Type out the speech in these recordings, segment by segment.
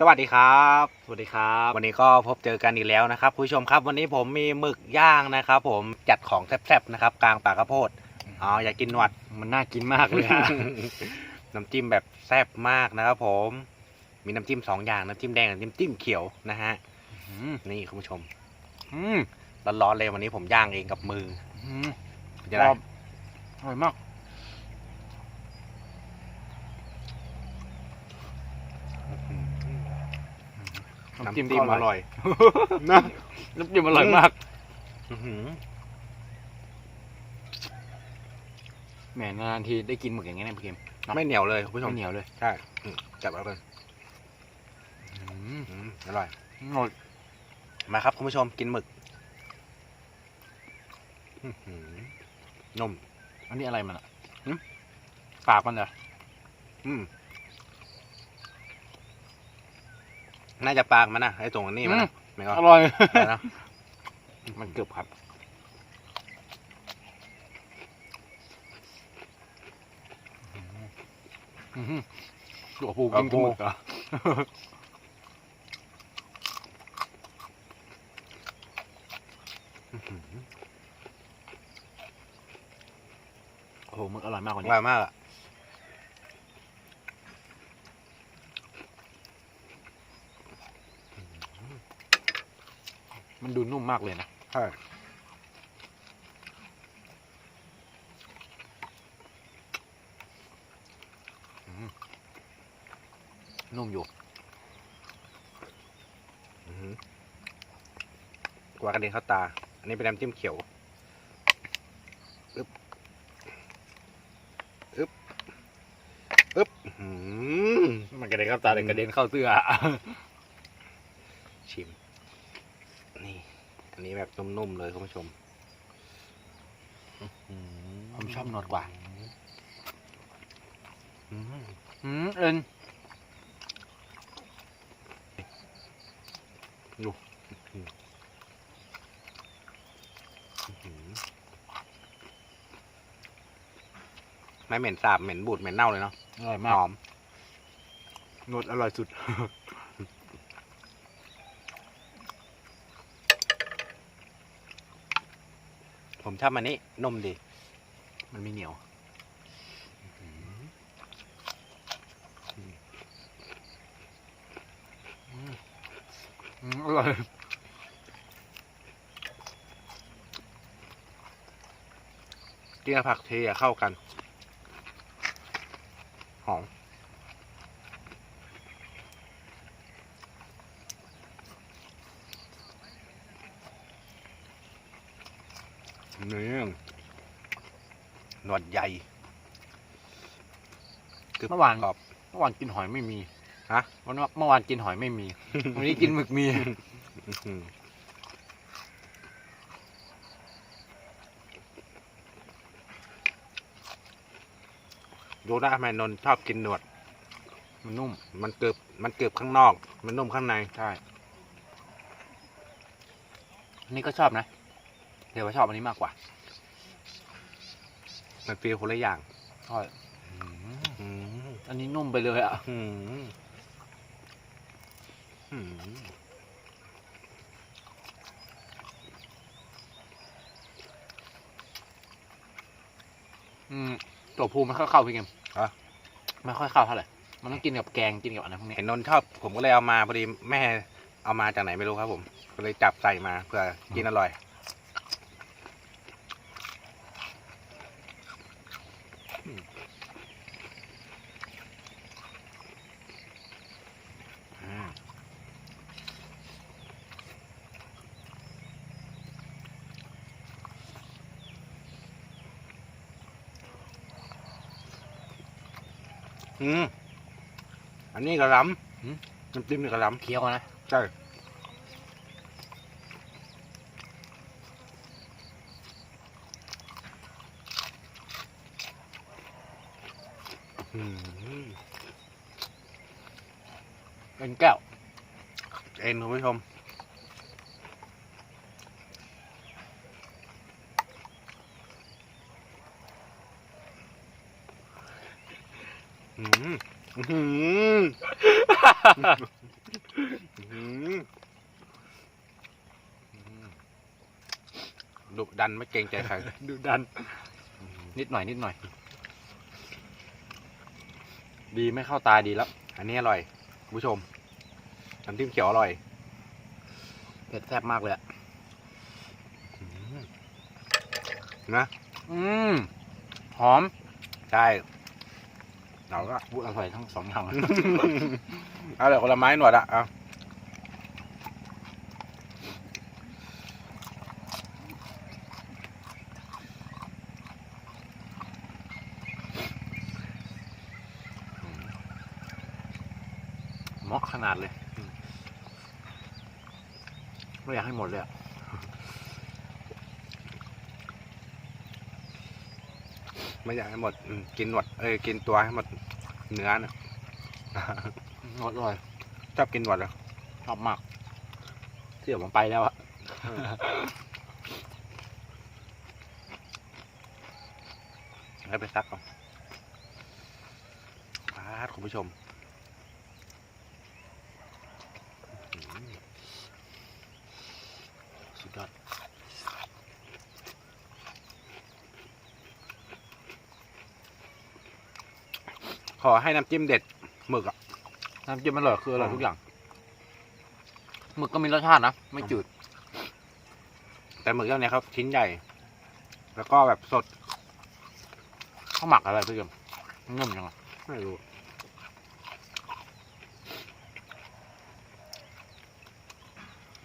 สวัสดีครับ สวัสดีครับ วันนี้ก็พบเจอกันอีกแล้วนะครับผู้ชมครับ วันนี้ผมมีหมึกย่างนะครับ ผมจัดของแซ่บๆนะครับ กลางป่ากระโพดอ๋ออยากกินหนวดมันน่ากินมากเลยอะน้ำจิ้มแบบแซ่บมากนะครับ ผม มีน้ำจิ้มสองอย่างน้ำจิ้มแดงกับน้ำจิ้มเขียวนะฮะอืมนี่คุณผู้ชมอืมร้อนๆเลยวันนี้ผมย่างเองกับมืออืมเป็นยังไง อร่อยมาก น้ำจิ้มอร่อยนะน้ำจิ้มอร่อยมากอื้อหือแหมนานๆทีได้กินหมึกอย่างเงี้ยเนี่ยพี่เกมไม่เหนียวเลยคุณผู้ชมไม่เหนียวเลยใช่อืมจับเอาเลยอืมอืมอร่อยอร่อยมาครับคุณผู้ชมกินหมึกอื้อหือนุ่มอันนี้อะไรมันอะหืมปากมันเหรออืม น่าจะปากมันนะไอ้ตรงนี้มันนะไม่ก็อร่อยอะไรนะมันเกือบครับอืมตัวปูกินกับหมึกเหรอโอ้โหหมึกอร่อยมากกว่าอนี้ร่อยมากอะ มันดูนุ่มมากเลยนะ ใช่นุ่มอยู่อื้อหือกว่ากระเด็นเข้าตา อันนี้เป็นน้ำจิ้มเขียวอึ๊บอึ๊บอึ๊บอื้อหือมันกระเด็นเข้าตาเลยกระเด็นเข้าเสื้อ ชิม นี่ อันนี้แบบนุ่มๆเลยคุณผู้ชมผมชอบนวดกว่าอืมอืมเอ็นไม่เหม็นสาบเหม็นบูดเหม็นเน่าเลยเนาะอร่อยหมากอมนวดอร่อยสุด ผมชอบอันนี้นมดี มันไม่เหนียวอร่อยกินกับผักเทเข้ากัน หอม นี่หนวดใหญ่กรึบ เมื่อวานกรอบ เมื่อวานกินหอยไม่มีฮะ วันว่าเมื่อวานกินหอยไม่มี วันนี้กินหมึกมีอื้อหือดูได้ไหมนนท์ชอบกินหนวด มันนุ่ม มันเกือบมันเกือบข้างนอก มันนุ่มข้างใน ใช่ อันนี้ก็ชอบนะแต่ว่าชอบอันนี้มากกว่า มันฟีลคนละอย่าง ใช่อืม อันนี้นุ่มไปเลยอะอืมอืมอืมตัวภูไม่ค่อยเข้าพี่เกมอะไม่ค่อยเข้าเท่าไหร่ มันต้องกินกับแกงกินกับอะไรพวกนี้ เห็นนนท์ชอบผมก็เลยเอามาพอดีแม่เอามาจากไหนไม่รู้ครับผม ก็เลยจับใส่มาเพื่อกินอร่อย อืมอันนี้กระหลำน้ำจิ้มนี่กระหลเคี้ยวนะำใช่อืมเป็นแก้ว เอ็นคุณผู้ชม อืมอื้อ หืออืมดุดันไม่เกรงใจใครดูดัน นิดหน่อยนิดหน่อย ดีไม่เข้าตาดีแล้ว อันนี้อร่อยคุณผู้ชมน้ำจิ้มเขียวอร่อยเผ็ดแซ่บมากเลยอะนะ อืม หอม ใช่ เราก็พูดอร่อยทั้งสองอย่าง เอาเลยคนละไม้หนวดอะเอาเหมาะขนาดเลย ไม่อยากให้หมดเลยอะ ไม่อยากให้หมดอืมกินหนวดเอ้ยกินตัวให้หมดเนื้อนะหมดอร่อยชอบกินหนวดเหรอชอบมากเที่ยวผมไปแล้วอะให้ไปซักก่อนพาดคุณผู้ชมอื้อหือสุดยอดข อให้น้ำจิ้มเด็ดหมึกอะน้ำจิ้มอร่อยคืออร่อยทุกอย่างหมึกก็มีรสชาตินะไม่จืด แต่หมึกเจ้าเนี้ยเขาชิ้นใหญ่ แล้วก็แบบสดข้าวหมักอะไรพี่เกมนุ่มจังอะไม่รู้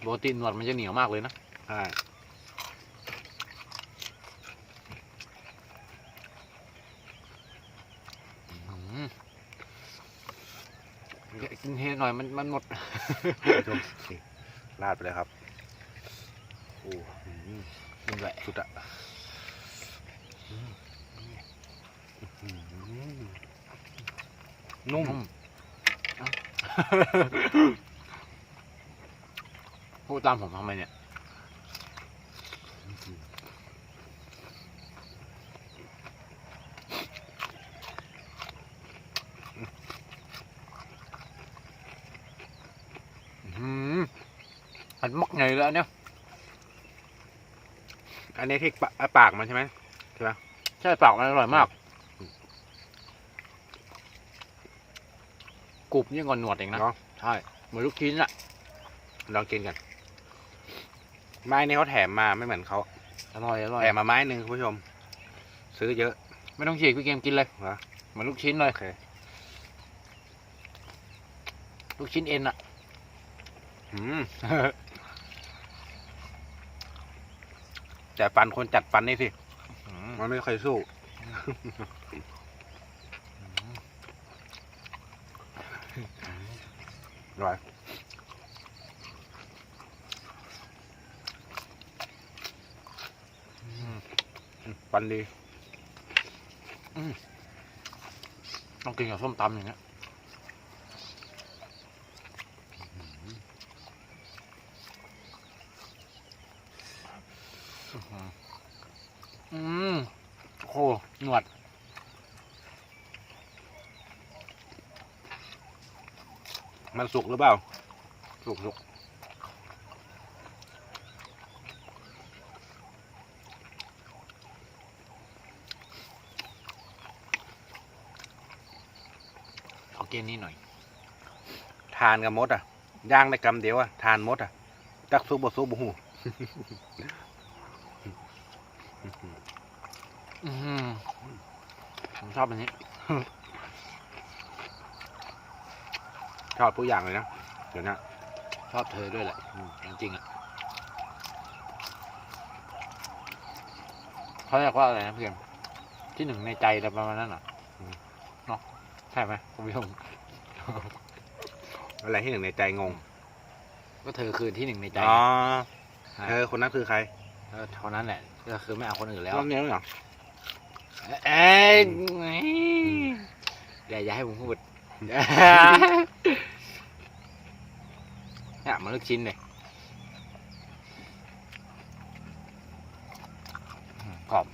โรตีนวดมันจะเหนียวมากเลยนะใช่ อืมกิน เฮหน่อยมันมันหมดคุณผู้ชมนี่ราดไปเลยครับ โอ้อื้อหือกินด้วยสุดอะอื้อหือนุ่มเอ้าพูดตามผมทำไมเนี่ย อืมอันมักไง แล้วเนี่ย อันนี้ที่ปะปากมันใช่ไหมใช่ปากมันอร่อยมากกรุบยิ่งกว่าหนวดเองนะเนาะใช่เหมือนลูกชิ้นอะลองกินกัน ไม้นี้เขาแถมมาไม่เหมือนเขาอร่อยอร่อยแถมมาไม้หนึ่งคุณผู้ชม ซื้อเยอะ ไม่ต้องฉีกพี่เกมกินเลยเหรอเหมือนลูกชิ้นเลยโอเคลูกชิ้นเอ็นอะอืม แต่ฟันคนจัดฟันนี่สิมันไม่เคยสู้อร่อยฟันดีต้องกินกับส้มตำอย่างเงี้ย อืมโอ้โหหนวด มันสุกหรือเปล่า สุกสุกเอาเกณฑ์นี้หน่อย ทานกับมดอะ ย่างในกำเดียวอะ ทานมดอะ จักซุปบซุปบูหูอืม ผมชอบอันนี้ ชอบทุกอย่างเลยนะ เดี๋ยวนะชอบเธอด้วยแหละอืมจริงๆอะเขาเรียกว่าอะไรนะเพื่อนที่หนึ่งในใจอะไรประมาณนั้นเหรออืมเนาะใช่ไหมคุณผู้ชมอะไรที่หนึ่งในใจงง ก็เธอคือที่หนึ่งในใจอ๋อใช่เออคนนั้นคือใครเออเท่านั้นแหละก็คือไม่เอาคนอื่นแล้ว รอบนี้เหรอ เอ้ยอย่าอย่าให้ผมพูดเนี่ยมันลูกชิ้นเลยอืมกรอบ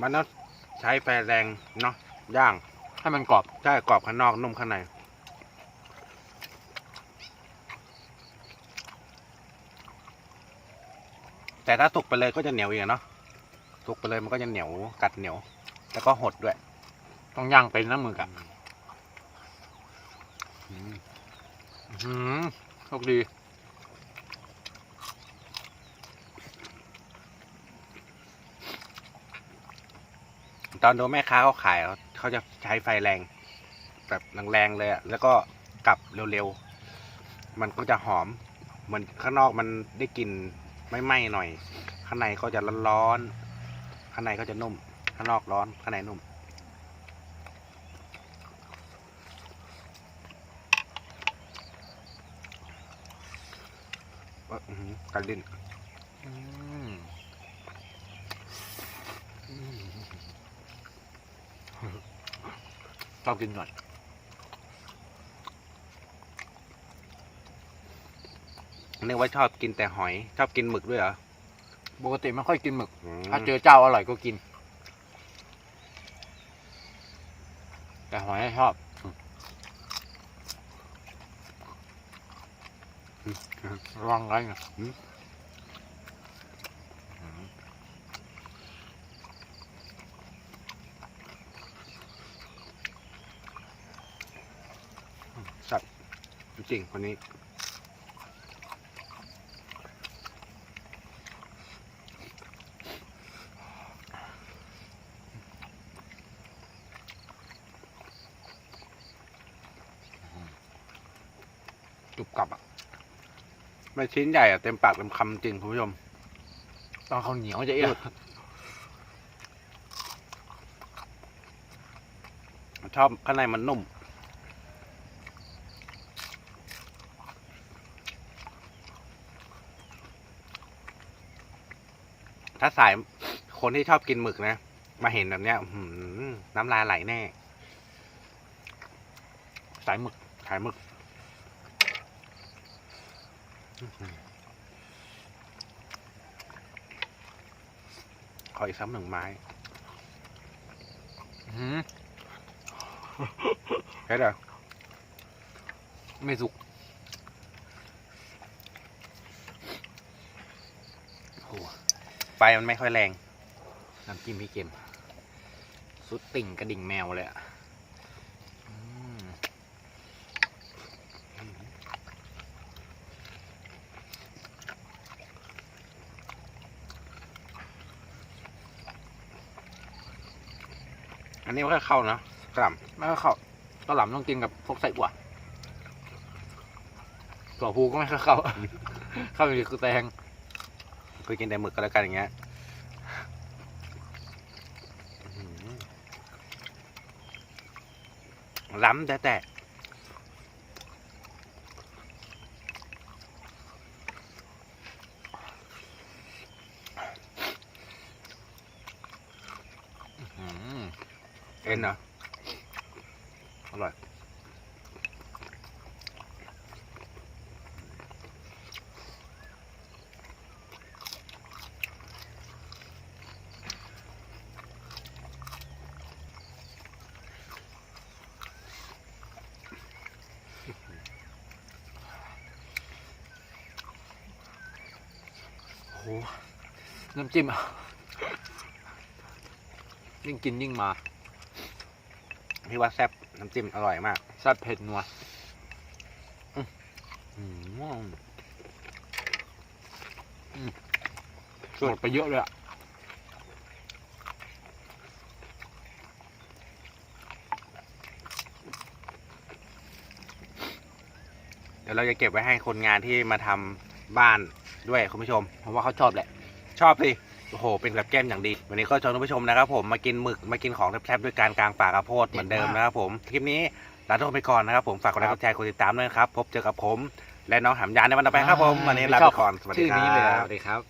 มันต้องใช้ไฟแรงเนาะย่างให้มันกรอบใช่กรอบข้างนอกนุ่มข้างในแต่ถ้าสุกไปเลยก็จะเหนียวอีกอะเนาะสุกไปเลยมันก็จะเหนียวกัดเหนียว แล้วก็หดด้วย ต้องย่างเป็นน้ำมือกับอืมหืมโชคดี ตอนโดูแม่ค้าเขาขายเขาจะใช้ไฟแรง แบบแรงๆเลยอะแล้วก็กลับเร็วๆ มันก็จะหอม เหมือนข้างนอกมันได้กลิ่นไม่ไหม้หน่อย ข้างในก็จะร้อนๆ ข้างในก็จะนุ่ม ข้างนอกร้อน ข้างในนุ่ม กันลิ้นอืม ชอบกินหน่อยนึกว่าชอบกินแต่หอย ชอบกินหมึกด้วยเหรอ ปกติไม่ค่อยกินหมึก อืม ถ้าเจอเจ้าอร่อยก็กิน แต่หอยชอบ ระวังไรนะ สัตว์ จริงๆคนนี้ จุบกลับอะไม่ชิ้นใหญ่อะเต็มปากเต็มคำจริงคุณผู้ชม ตอนเขาวเหนียวจะเอี้ยชอบข้างในมันนุ่ม สายคนที่ชอบกินหมึกนะ มาเห็นแบบเนี้ยหือน้ำลายไหลแน่ สายหมึกขายหมึกอื้อหือขออีกซ้ำหนึ่งไม้หืมแค่เดียวไม่สุก ไฟมันไม่ค่อยแรง น้ำจิ้มพี่เกมสุดติ่งกระดิ่งแมวเลยอะอันนี้ไมันก็เข้านะกล่ำไม่ก็เข้าก็หล่ำต้องกินกับพวกไส้อั่วถั่วพูก็ไม่ค่อยเข้า เข้าอยู่คือแตงำคือกินแต่หมึกก็แล้วกันอย่างเงี้ยล้ำแต่แต่ อืม เอ็นเหรออร่อย โอ้โห น้ำจิ้มอะยิ่งกินยิ่งมา พี่ว่าแซ่บน้ำจิ้มอร่อยมากแซ่บเผ็ดนัวอืมหมดไปเยอะเลยอะเดี๋ยวเราจะเก็บไว้ให้คนงานที่มาทำบ้าน ด้วยคุณผู้ชมผมว่าเขาชอบแหละ ชอบสิโอ้โห เป็นกับแก้มอย่างดี วันนี้ก็ชวนท่านผู้ชมนะครับผมมากินหมึกมากินของแซ่บๆด้วยการกลางป่ากระโพดเหมือนเดิมนะครับผมคลิปนี้ลาทุกคนไปก่อนนะครับผมฝากกดไลค์กดแชร์กดติดตามด้วยนะครับพบเจอกับผม และน้องหำยานในวันต่อไปครับผมวันนี้ลาไปก่อนสวัสดีชื่อคนี้เลยรัสบวัสดีครับ